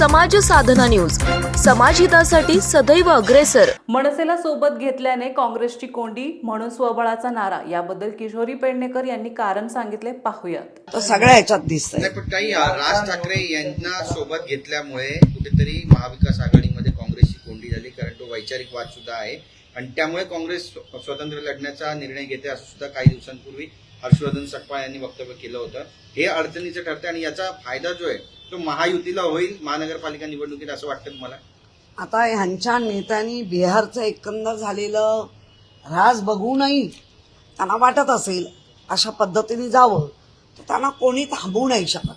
साधना news. समाजहितासाठी सदैव अग्रेसर. मनसेला सोबत घेतल्याने काँग्रेसची कोंडी म्हणून स्वबळाचा नारा. याबद्दल किशोरी पेडणेकर यांनी कारण सांगितले. पाहूयात. सगळ्या ह्याच्यात पण काही राज ठाकरे यांना सोबत घेतल्यामुळे कुठेतरी महाविकास आघाडीमध्ये काँग्रेसची कोंडी झाली. कारण तो वैचारिक वाद सुद्धा आहे. आणि त्यामुळे काँग्रेस स्वतंत्र लढण्याचा निर्णय घेते असं सुद्धा काही दिवसांपूर्वी हर्षवर्धन सकपाळ यांनी वक्तव्य केलं होतं. हे अडचणीचं ठरतं आणि याचा फायदा जो आहे तो महायुतीला होईल महानगरपालिका निवडणुकीत असं वाटतं तुम्हाला? आता ह्यांच्या नेत्यांनी बिहारचं एकंदर झालेलं राज बघूनही त्यांना वाटत असेल अशा पद्धतीने जावं तर त्यांना कोणी थांबवू नाही शकत.